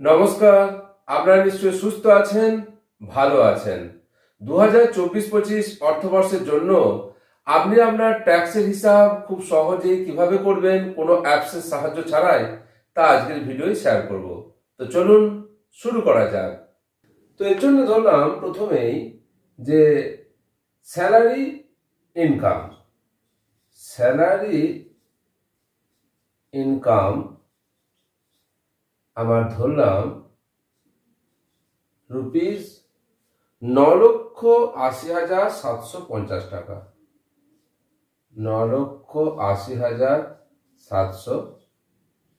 নমস্কার, আপনারা নিশ্চয়ই সুস্থ আছেন, ভালো আছেন। দু হাজার চব্বিশ পঁচিশ অর্থবর্ষের জন্য আপনি আপনার ট্যাক্সের হিসাব খুব সহজেই কীভাবে করবেন, কোনো অ্যাপসের সাহায্য ছাড়াই তা আজকের ভিডিওয় শেয়ার করব। তো চলুন শুরু করা যাক। তো এর জন্য ধরলাম প্রথমেই যে স্যালারি ইনকাম স্যালারি ইনকাম আমার ধরলাম রুপিস ন লক্ষ আশি হাজার সাতশো পঞ্চাশ টাকা। ন লক্ষ আশি হাজার সাতশো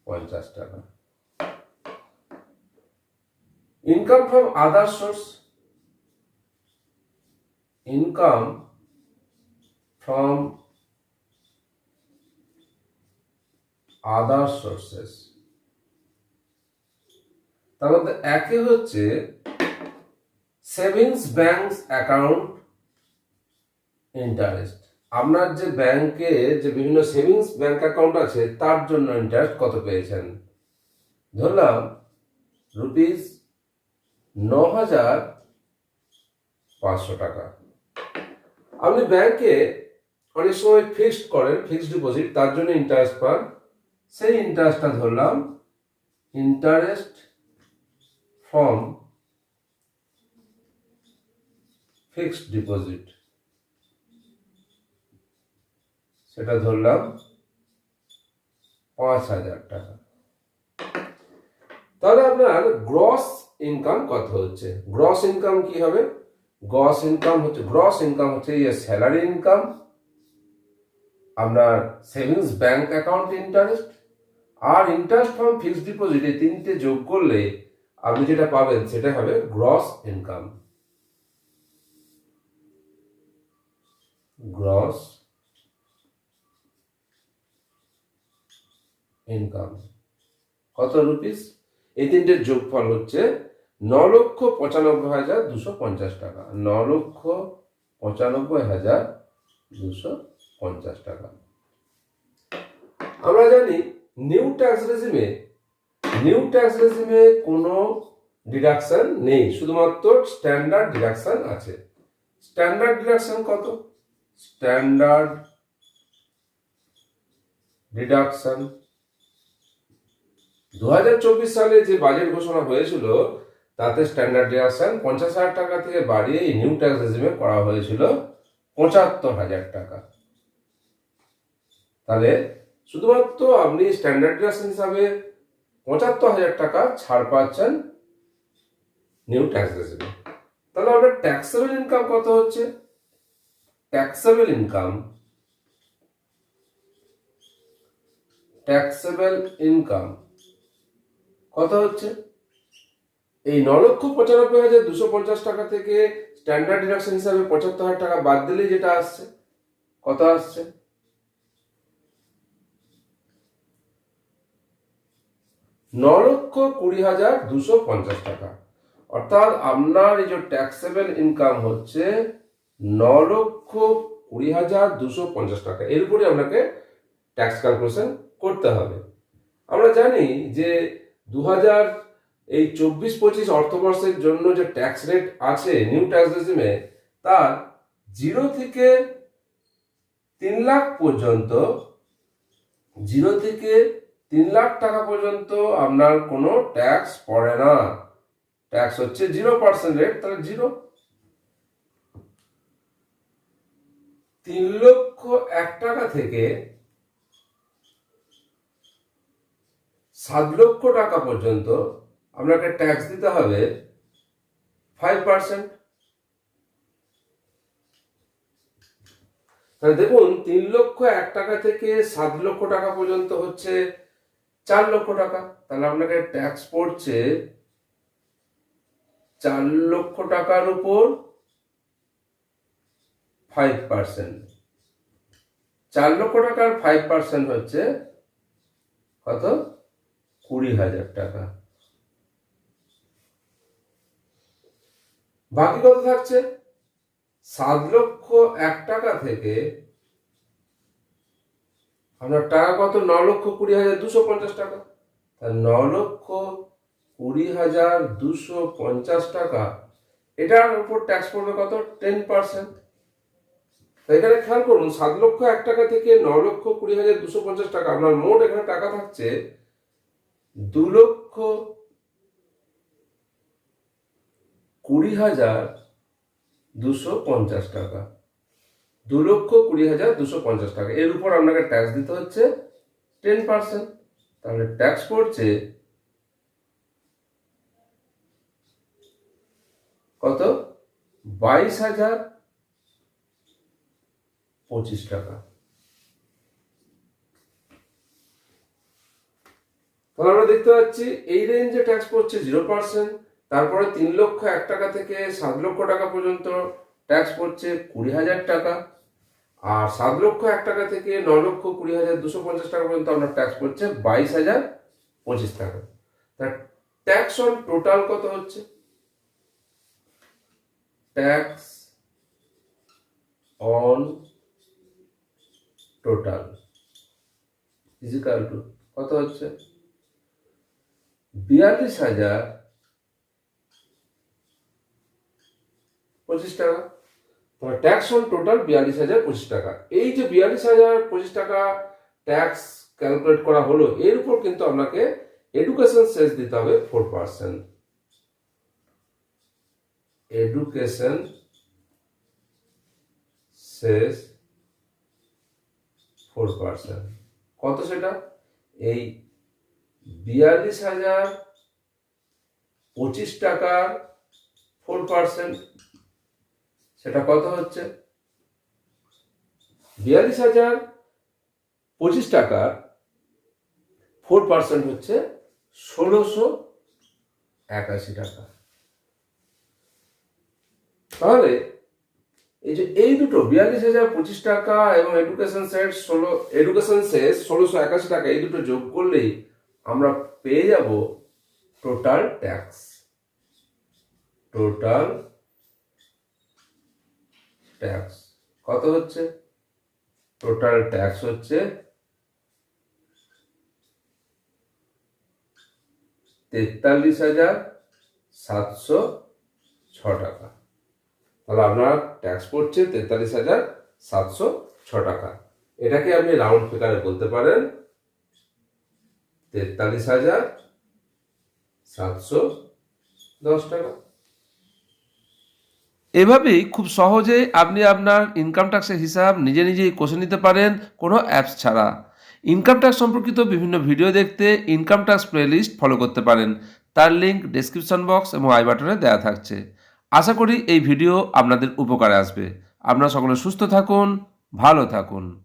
পঞ্চাশ টাকা। Income from other source income from other sources তার মধ্যে একে হচ্ছে সেভিংস ব্যাংক অ্যাকাউন্ট ইন্টারেস্ট। আপনার যে ব্যাংকে যে বিভিন্ন সেভিংস ব্যাংক অ্যাকাউন্ট আছে, তার জন্য ইন্টারেস্ট কত পেয়েছেন? ধরলাম রুপিস ন হাজার পাঁচশো টাকা। আপনি ব্যাংকে অনেক সময় ফিক্সড করেন, ফিক্সড ডিপোজিট, তার জন্য ইন্টারেস্ট পান। সেই ইন্টারেস্টটা ধরলাম ইন্টারেস্ট ফ্রম ফিক্সড ডিপোজিট সেটা ধরলাম পাঁচ হাজার টাকা। তাহলে আপনার গ্রস ইনকাম কত হচ্ছে? গ্রস ইনকাম কি হবে? গ্রস ইনকাম হচ্ছে গ্রস ইনকাম হচ্ছে স্যালারি ইনকাম আপনার সেভিংস ব্যাংক অ্যাকাউন্ট ইন্টারেস্ট আর ইন্টারেস্ট ফ্রম ফিক্সড ডিপোজিট এই তিনটে যোগ করলে আপনি যেটা পাবেন সেটা হবে গ্রস ইনকাম গ্রস ইনকাম কত রুপিস এই তিনটের যোগফল হচ্ছে ন লক্ষ পঁচানব্বই হাজার দুশো পঞ্চাশ টাকা। ন লক্ষ পঁচানব্বই হাজার দুশো পঞ্চাশ টাকা। আমরা জানি নিউ ট্যাক্স রেজিমে নিউ ট্যাক্স রেজিমে কোনো ডিডাকশন নেই, শুধুমাত্র স্ট্যান্ডার্ড ডিডাকশন আছে। স্ট্যান্ডার্ড ডিডাকশন কত? স্ট্যান্ডার্ড ডিডাকশন দু হাজার চব্বিশ সালে যে বাজেট ঘোষণা হয়েছিল, তাতে স্ট্যান্ডার্ড ডিডাকশন পঞ্চাশ হাজার টাকা থেকে বাড়িয়ে এই নিউ ট্যাক্স রেজিমে করা হয়েছিল পঁচাত্তর হাজার টাকা। তাহলে শুধুমাত্র আপনি স্ট্যান্ডার্ড ডিডাকশন হিসাবে পঁচাত্তর হাজার টাকা ছাড় পাচ্ছেন নিউ ট্যাক্স রেজিমে তাহলে আপনার ট্যাক্সেবল ইনকাম কত হচ্ছে? ট্যাক্সেবল ইনকাম ট্যাক্সেবল ইনকাম কত হচ্ছে? এই ন লক্ষ পঁচানব্বই হাজার দুশো পঞ্চাশ টাকা থেকে স্ট্যান্ডার্ড ডিডাকশন হিসাবে পঁচাত্তর হাজার টাকা বাদ দিলেই যেটা আসছে, কত আসছে? ন লক্ষ কুড়ি হাজার দুশো পঞ্চাশ টাকা। অর্থাৎ আপনার এই যে ট্যাক্সেবল ইনকাম হচ্ছে ন লক্ষ কুড়ি হাজার দুশো পঞ্চাশ টাকা। এর উপরে আপনাকে ট্যাক্স ক্যালকুলেশন করতে হবে। আমরা জানি যে দু হাজার এই চব্বিশ পঁচিশ অর্থবর্ষের জন্য যে ট্যাক্স রেট আছে নিউ ট্যাক্স রেজিমে তার জিরো থেকে তিন লাখ পর্যন্ত জিরো থেকে তিন লাখ টাকা পর্যন্ত আপনার কোনো ট্যাক্স পড়ে না। ট্যাক্স হচ্ছে জিরো পার্সেন্ট রেট তাহলে জিরো তিন লক্ষ এক টাকা থেকে সাত লক্ষ টাকা পর্যন্ত আপনাকে ট্যাক্স দিতে হবে ফাইভ পার্সেন্ট তাহলে দেখুন, তিন লক্ষ এক টাকা থেকে সাত লক্ষ টাকা পর্যন্ত হচ্ছে চার লক্ষ টাকা। তাহলে আপনাকে ট্যাক্স পড়ছে চার লক্ষ টাকার উপর ফাইভ পার্সেন্ট চার লক্ষ টাকার ফাইভ পার্সেন্ট হচ্ছে কত? কুড়ি হাজার টাকা। বাকি কত থাকছে? সাত লক্ষ এক টাকা থেকে আপনার টাকা কত? ন লক্ষ কুড়ি হাজার দুশো পঞ্চাশ টাকা। তা ন লক্ষ কুড়ি হাজার দুশো পঞ্চাশ টাকা, এটার উপর ট্যাক্স পড়বে কত? টেন পার্সেন্ট এখানে খেয়াল করুন, সাত লক্ষ এক টাকা থেকে ন লক্ষ কুড়ি হাজার দুশো পঞ্চাশ টাকা, আপনার মোট এখানে টাকা থাকছে দু লক্ষ কুড়ি হাজার দুশো পঞ্চাশ টাকা। দু লক্ষ কুড়ি হাজার দুশো পঞ্চাশ টাকা। এর উপর আপনাকে ট্যাক্স দিতে হচ্ছে টেন পার্সেন্ট তাহলে ট্যাক্স পড়ছে কত? বাইশ হাজার পঁচিশ টাকা। তাহলে আমরা দেখতে পাচ্ছি এই রেঞ্জে ট্যাক্স পড়ছে জিরো পার্সেন্ট তারপরে তিন লক্ষ এক টাকা থেকে সাত লক্ষ টাকা পর্যন্ত ট্যাক্স পড়ছে কুড়ি হাজার টাকা। আর সাত লক্ষ এক টাকা থেকে ন লক্ষ কুড়ি হাজার দুশো পঞ্চাশ টাকা পর্যন্ত আপনার ট্যাক্স পড়ছে বাইশ হাজার পঁচিশ টাকা। তা ট্যাক্স অন টোটাল কত হচ্ছে? Tax on total equal to কত হচ্ছে? বিয়াল্লিশ হাজার পঁচিশ টাকা। তোমার ট্যাক্স অন টোটাল বিয়াল্লিশ হাজার পঁচিশ টাকা। এই যে বিয়াল্লিশ হাজার পঁচিশ টাকা ট্যাক্স ক্যালকুলেট করা হলো, এর উপর কিন্তু আপনাকে এডুকেশন সেস দিতে হবে four percent education cess four percent কত সেটা? এই বিয়াল্লিশ হাজার পঁচিশ টাকার ফোর পার্সেন্ট সেটা কত হচ্ছে? বিয়াল্লিশ হাজার পঁচিশ টাকার ফোর পার্সেন্ট হচ্ছে ষোলোশো একাশি টাকা। তাহলে এই যে এই দুটো, বিয়াল্লিশ হাজার পঁচিশ টাকা এবং এডুকেশন সেট ষোলো এডুকেশন শেষ ষোলোশো একাশি টাকা, এই দুটো যোগ করলেই আমরা পেয়ে যাব টোটাল ট্যাক্স টোটাল ট্যাক্স কত হচ্ছে? টোটাল ট্যাক্স হচ্ছে তেতাল্লিশ হাজার সাতশো ছ টাকা। তাহলে আপনার ট্যাক্স পড়ছে তেতাল্লিশ হাজার সাতশো ছ টাকা। এটাকে আপনি রাউন্ড ফিগারে বলতে পারেন তেতাল্লিশ হাজার সাতশো দশ টাকা। এভাবেই খুব সহজেই আপনি আপনার ইনকাম ট্যাক্সের হিসাব নিজে নিজেই কষে নিতে পারেন কোনো অ্যাপস ছাড়া। ইনকাম ট্যাক্স সম্পর্কিত বিভিন্ন ভিডিও দেখতে ইনকাম ট্যাক্স প্লেলিস্ট ফলো করতে পারেন। তার লিঙ্ক ডেসক্রিপশন বক্স এবং আই বাটনে দেওয়া থাকছে। আশা করি এই ভিডিও আপনাদের উপকারে আসবে। আপনারা সকলে সুস্থ থাকুন, ভালো থাকুন।